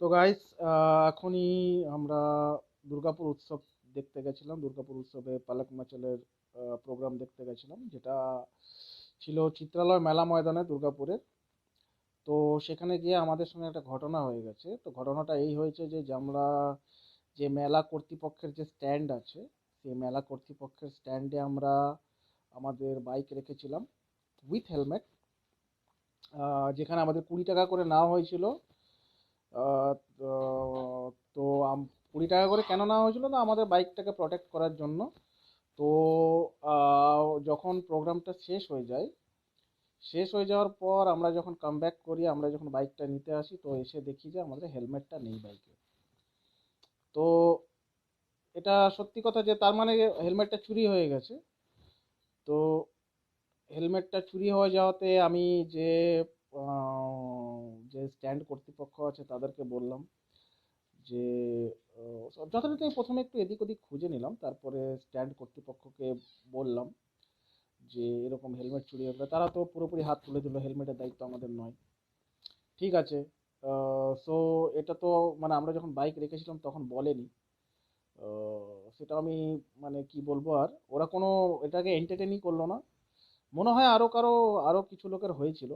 তো গাইস এখনই আমরা দুর্গাপুর উৎসব দেখতে গেছিলাম। দুর্গাপুর উৎসবে পালক মাচলের প্রোগ্রাম দেখতে গেছিলাম, যেটা ছিল চিত্রালয় মেলা ময়দানে দুর্গাপুরের তো সেখানে গিয়ে আমাদের সঙ্গে একটা ঘটনা হয়ে গেছে। তো ঘটনাটা এই হয়েছে যে আমরা যে মেলা কর্তৃপক্ষের যে স্ট্যান্ড আছে, সেই মেলা কর্তৃপক্ষের স্ট্যান্ডে আমরা আমাদের বাইক রেখেছিলাম উইথ হেলমেট যেখানে আমাদের কুড়ি টাকা করে নেওয়া হয়েছিল। তো কুড়ি টাকা করে কেন নেওয়া হয়েছিল না? আমাদের বাইকটাকে প্রোটেক্ট করার জন্য। তো যখন প্রোগ্রামটা শেষ হয়ে যায়, শেষ হয়ে যাওয়ার পর আমরা যখন কাম ব্যাক করি, আমরা যখন বাইকটা নিতে আসি, তো এসে দেখি যে আমাদের হেলমেটটা নেই বাইকে। তো, এটা সত্যি কথা যে তার মানে হেলমেটটা চুরি হয়ে গেছে। তো, হেলমেটটা চুরি হয়ে যাওয়াতে আমি যে যে স্ট্যান্ড কর্তৃপক্ষ আছে তাদেরকে বললাম যে যথারীতি প্রথমে একটু এদিক ওদিক খুঁজে নিলাম, তারপরে স্ট্যান্ড কর্তৃপক্ষকে বললাম যে, এরকম হেলমেট চুরি গেলো তারা তো পুরোপুরি হাত তুলে দিল হেলমেটের দায়িত্ব আমাদের নয়। ঠিক আছে সো এটা তো মানে আমরা যখন বাইক রেখেছিলাম তখন বলেনি। সেটা আমি মানে কি বলব আর, ওরা কোনো এটাকে এন্টারটেনই করল না। মনে হয় আরও কারও আরও কিছু লোকের হয়েছিল।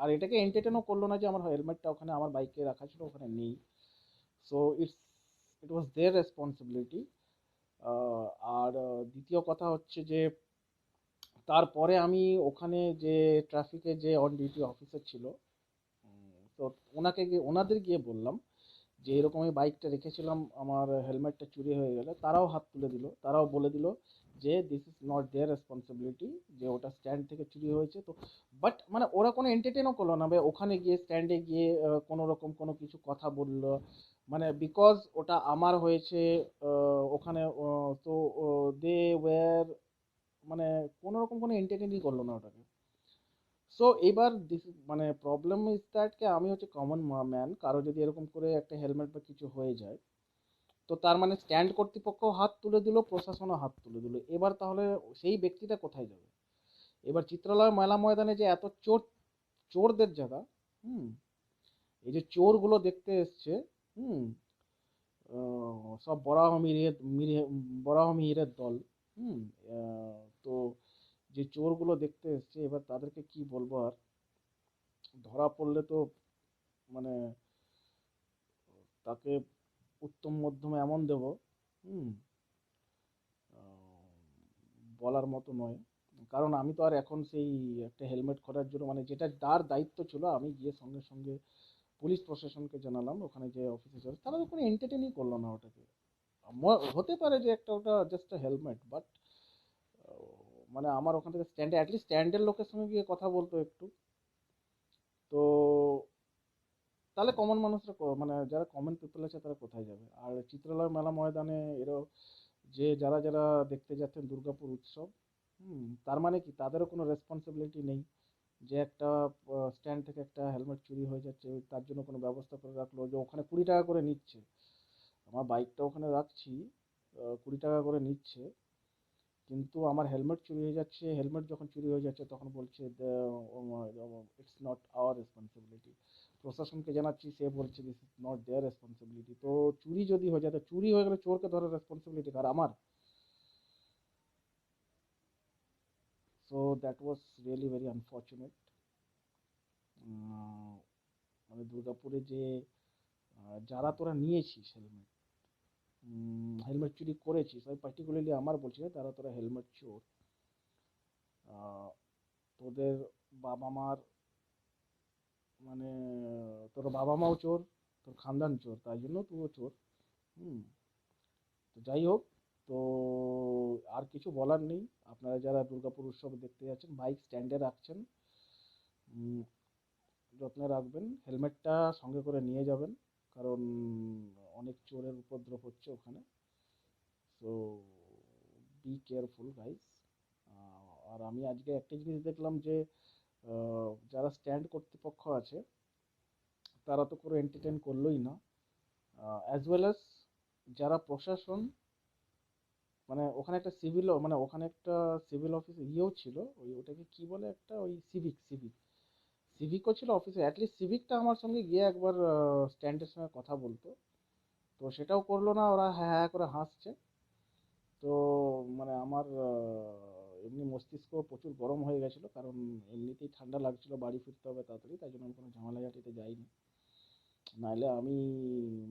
আর এটাকে এন্টারটেনও করল না যে আমার হেলমেটটা ওখানে আমার বাইকে রাখা ছিল, ওখানে নেই। So it's it was their responsibility আর দ্বিতীয় কথা হচ্ছে যে, তারপরে আমি ওখানে যে ট্রাফিকে যে অন ডিউটি অফিসার ছিল তো ওনাকে গিয়ে, ওনাদের গিয়ে বললাম যে এরকম আমি বাইকটা রেখেছিলাম, আমার হেলমেটটা চুরি হয়ে গেলে তারাও হাত তুলে দিল। তারাও বলে দিল যে this is not their responsibility যে, ওটা স্ট্যান্ড থেকে চুরি হয়েছে। তো বাট মানে ওরা কোনো এন্টারটেনও করল না বে ওখানে গিয়ে স্ট্যান্ডে গিয়ে কোনো রকম কোনো কিছু কথা বলল। মানে বিকজ ওটা আমার হয়েছে ওখানে তো দে ওয়ার মানে কোনো রকম কোনো এন্টারটেনই করল না ওটাকে। সো এবার মানে প্রবলেম ইজ দ্যাট কে আমি হচ্ছে কমন ম্যান কারও যদি এরকম করে একটা হেলমেট বা কিছু হয়ে যায়, তো তার মানে স্ট্যান্ড কর্তৃপক্ষ হাত তুলে দিল, প্রশাসনও হাত তুলে দিল। এবার তাহলে সেই ব্যক্তিটা কোথায় যাবে? এবার চিত্রালয় মেলা ময়দানে যে এত চোর, চোরদের জায়গা, হুম, এই যে চোরগুলো দেখতে এসছে, হুম সব বরাহ মিরিয়ে মিরিয়ে, বরাহ মিহিরের দল, হুম যে চোরগুলো দেখতে এসছে, এবার তাদেরকে কি বলব আর? ধরা পড়লে তো মানে তাকে উত্তম মধ্যমে এমন দেব, হুম? বলার মতো নয়। কারণ আমি তো আর এখন সেই একটা হেলমেট করার জন্য মানে যেটা তার দায়িত্ব ছিল, আমি গিয়ে সঙ্গে সঙ্গে পুলিশ প্রশাসনকে জানালাম, ওখানে যে অফিসার তারা তো কোনো এন্টারটেনই করল না ওটাকে। হতে পারে যে একটা ওটা জাস্ট হেলমেট বাট মানে আমার ওখান থেকে স্ট্যান্ডে অ্যাটলিস্ট স্ট্যান্ডের লোকের সঙ্গে গিয়ে কথা বলতো একটু। তো তাহলে কমন মানুষরা মানে যারা কমন পিপল আছে তারা কোথায় যাবে? আর চিত্রালয় মেলা ময়দানে এরও যে যারা যারা দেখতে যাচ্ছেন দুর্গাপুর উৎসব, হুম, তার মানে কি? তাদেরও কোনো রেসপন্সিবিলিটি নেই যে একটা স্ট্যান্ড থেকে একটা হেলমেট চুরি হয়ে যাচ্ছে, তার জন্য কোনো ব্যবস্থা করে রাখল, যে ওখানে কুড়ি টাকা করে নিচ্ছে। আমার বাইকটা ওখানে রাখছি কুড়ি টাকা করে নিচ্ছে। কিন্তু আমার হেলমেট চুরি হয়ে যাচ্ছে হেলমেট যখন চুরি হয়ে যাচ্ছে তখন বলছে ইটস নট আওয়ার রেসপন্সিবিলিটি প্রশাসনকে জানাচ্ছি, সে বলছে this is not their responsibility তো চুরি যদি হয়ে যায়, তো চুরি হয়ে গেলে চোরকে ধরার রেসপন্সিবিলিটি কার? আমার। So that was really very unfortunate মানে দুর্গাপুরে যে যারা তোরা নিয়েছিস হেলমেট হেলমেট চুরি করেছিস, আমি পার্টিকুলারলি আমার বলছি না, তারা তোরা হেলমেট চোর। তোদের বাবা মার মানে তোর বাবা মাও চোর, তোর খানদান চোর, তাই জন্য তুইও চোর। হুম, তো যাই হোক, তো আর কিছু বলার নেই। আপনারা যারা দুর্গাপুর উৎসব দেখতে যাচ্ছেন বাইক স্ট্যান্ডে রাখছেন যত্নে রাখবেন। হেলমেটটা সঙ্গে করে নিয়ে যাবেন, কারণ অনেক চোরের উপদ্রব হচ্ছে ওখানে। সো বি কেয়ারফুল গাইস আর আমি আজকে একটা জিনিস দেখলাম যে যারা স্ট্যান্ড কর্তৃপক্ষ আছে, তারা তো কোনো এন্টারটেন করলোই না। অ্যাজ ওয়েল অ্যাজ যারা প্রশাসন মানে ওখানে একটা সিভিল মানে ওখানে একটা সিভিল অফিস ইয়েও ছিল, ওই ওটাকে কি বলে একটা? ওই সিভিক সিভিক সিভিকও ছিল অফিসে অ্যাটলিস্ট সিভিকটা আমার সঙ্গে গিয়ে একবার স্ট্যান্ডের সঙ্গে কথা বলতো। তো সেটাও করল না, ওরা হ্যাঁ হ্যাঁ করে হাসছে। তো মানে আমার এমনি মস্তিষ্ক প্রচুর গরম হয়ে গেছিল, কারণ এমনিতেই ঠান্ডা লাগছিল বাড়ি ফিরতে হবে তাড়াতাড়ি, তাই জন্য আমি কোনো ঝামেলাঝাটিতে যাইনি। নাহলে আমি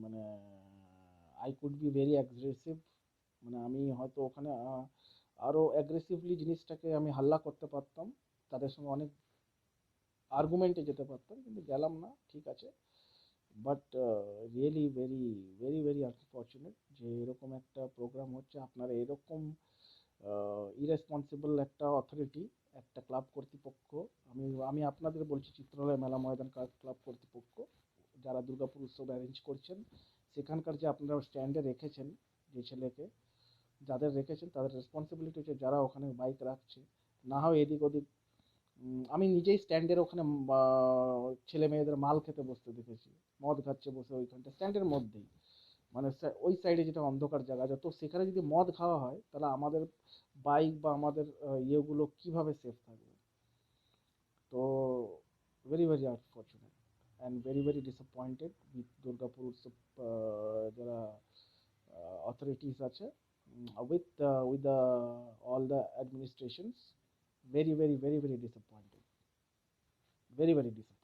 মানে I could be very aggressive মানে আমি হয়তো ওখানে আরও অ্যাগ্রেসিভলি জিনিসটাকে আমি হাল্লা করতে পারতাম, তাদের সঙ্গে অনেক আর্গুমেন্টে যেতে পারতাম, কিন্তু গেলাম না, ঠিক আছে। But really very very very unfortunate যে এরকম একটা প্রোগ্রাম হচ্ছে আপনারা এরকম ইরেসপন্সিবল একটা অথরিটি একটা ক্লাব কর্তৃপক্ষ, আমি আমি আপনাদের বলছি চিত্রালয় মেলা ময়দান ক্লাব কর্তৃপক্ষ, যারা দুর্গাপুর উৎসব অ্যারেঞ্জ করছেন, সেখানকার যে আপনারা স্ট্যান্ডে রেখেছেন, যে ছেলেকে, যাদের রেখেছেন, তাদের রেসপন্সিবিলিটি হচ্ছে যারা ওখানে বাইক রাখছে, না হয় এদিক ওদিক আমি নিজেই স্ট্যান্ডের ওখানে ছেলে মেয়েদের মাল খেতে বসতে দেখেছি, মদ খাচ্ছে বসে ওইখানটা স্ট্যান্ডের মধ্যেই। মানে ওই সাইডে যেটা অন্ধকার জায়গা আছে, তো সেখানে যদি মদ খাওয়া হয়, তাহলে আমাদের বাইক বা আমাদের ইয়েগুলো কীভাবে সেফ থাকবে? তো very very unfortunate and very very disappointed with Durgapur যারা অথরিটিস আছে with with the all the administrations very very very very disappointed very very disappointed